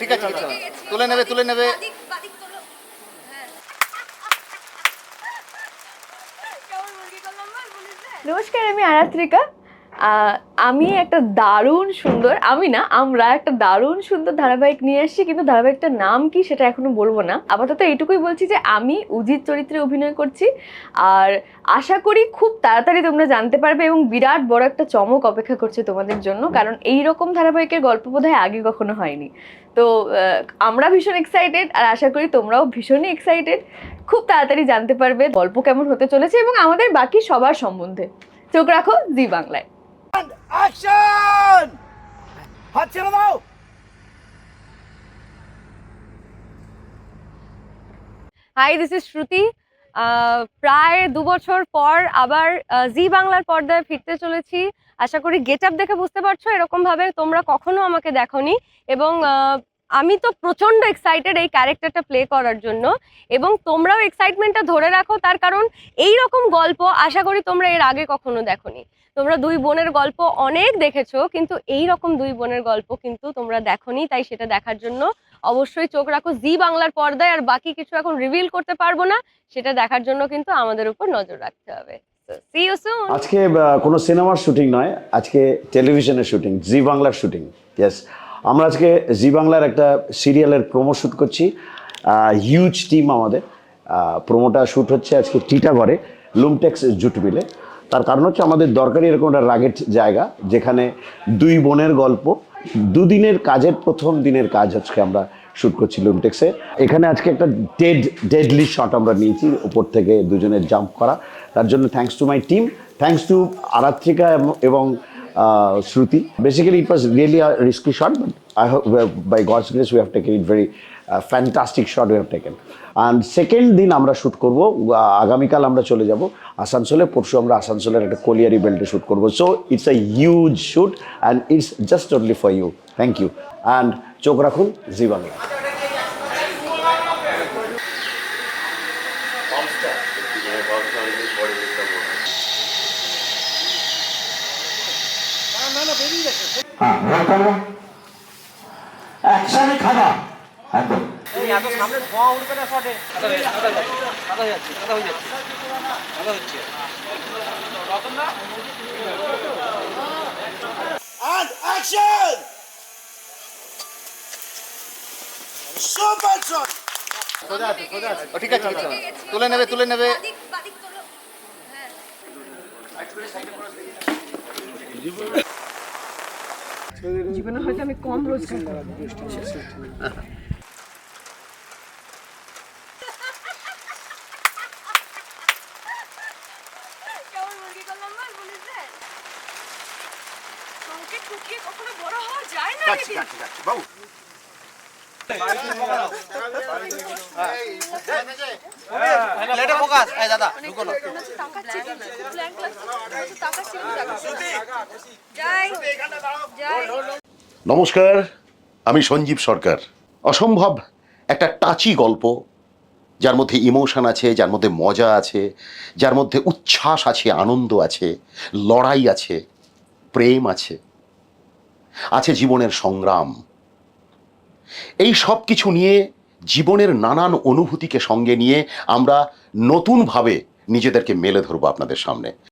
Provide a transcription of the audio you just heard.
ঠিক আছে। তুলে নেবে তুলে নেবে। নমস্কার আমি আরাত্রিকা। আমি একটা দারুণ সুন্দর, আমি না, আমরা একটা দারুণ সুন্দর ধারাবাহিক নিয়ে আসছি, কিন্তু ধারাবাহিকটার নাম কি সেটা এখনও বলব না। আপাতত এইটুকুই বলছি যে আমি উজিত চরিত্রে অভিনয় করছি, আর আশা করি খুব তাড়াতাড়ি তোমরা জানতে পারবে এবং বিরাট বড় একটা চমক অপেক্ষা করছে তোমাদের জন্য, কারণ এই রকম ধারাবাহিকের গল্প বোধহয় আগে কখনো হয়নি। তো আমরা ভীষণ এক্সাইটেড আর আশা করি তোমরাও ভীষণই এক্সাইটেড খুব তাড়াতাড়ি জানতে পারবে গল্প কেমন হতে চলেছে এবং আমাদের বাকি সবার সম্বন্ধে। চোখ রাখো, জি বাংলায়। অ্যাকশন হাত ছেড়ে দাও! হাই দিস ইজ শ্রুতি প্রায় দু বছর পর আবার জি বাংলার পর্দায় ফিরতে চলেছি। আশা করি গেট আপ দেখে বুঝতে পারছ, এরকমভাবে তোমরা কখনো আমাকে দেখনি। এবং আমি তো প্রচণ্ড এক্সাইটেড এই ক্যারেক্টারটা প্লে করার জন্য এবং তোমরাও এক্সাইটমেন্টটা ধরে রাখো তার কারণ এই রকম গল্প আশা করি তোমরা এর আগে কখনো দেখোনি। তোমরা দুই বোনের গল্প অনেক দেখেছ কিন্তু এই রকম দুই বোনের গল্প কিন্তু তোমরা দেখোনি তাই সেটা দেখার জন্য অবশ্যই চোখ রাখো জি বাংলার পর্দায় আর বাকি কিছু এখন রিভিল করতে পারব না সেটা দেখার জন্য কিন্তু আমাদের উপর নজর রাখতে হবে। আজকে কোনো সিনেমার শুটিং নয়, আজকে টেলিভিশনের শুটিং জি বাংলার শুটিং ইয়েস আমরা আজকে জি বাংলার একটা সিরিয়ালের প্রোমো শ্যুট করছি। হিউজ টিম আমাদের। প্রোমোটা শ্যুট হচ্ছে আজকে টিটাগড়ে লুমটেক্স জুট মিলে তার কারণ হচ্ছে আমাদের দরকারি এরকম একটা রাগেট জায়গা, যেখানে দুই বোনের গল্প, দুদিনের কাজের প্রথম দিনের কাজ আজকে আমরা শ্যুট করছি লুমটেক্সে এখানে আজকে একটা ডেড ডেডলি শট আমরা নিয়েছি, উপর থেকে দুজনের জাম্প করা। তার জন্য thanks to my team thanks to Aratrika এবং uh, Shruti. Basically, it was really a risky shot, but I hope by God's grace we have taken it very uh, fantastic shot we have taken. And second দিন আমরা shoot করব আগামীকাল আমরা চলে যাব আসানসোলে পরশু আমরা আসানসোলের একটা কলিয়ারি বেল্টে শ্যুট করব so it's a huge shoot and it's just only for you thank you and চোখ রাখুন জি বাংলা একদম। আছে সোজা আছে? ও, ঠিক আছে ঠিক আছে। তুলে নেবে তুলে নেবে। হ্যাঁ জীবনে হয়তো আমি কম রোজগার করব দাদা ঢুকো না নমস্কার, আমি সঞ্জীব সরকার। অসম্ভব একটা টাচি গল্প, যার মধ্যে ইমোশন আছে, যার মধ্যে মজা আছে, যার মধ্যে উচ্ছ্বাস আছে, আনন্দ আছে, লড়াই আছে, প্রেম আছে আছে জীবনের সংগ্রাম। এই সব কিছু নিয়ে জীবনের নানান অনুভূতিকে সঙ্গে নিয়ে আমরা নতুনভাবে নিজেদেরকে মেলে ধরবো আপনাদের সামনে।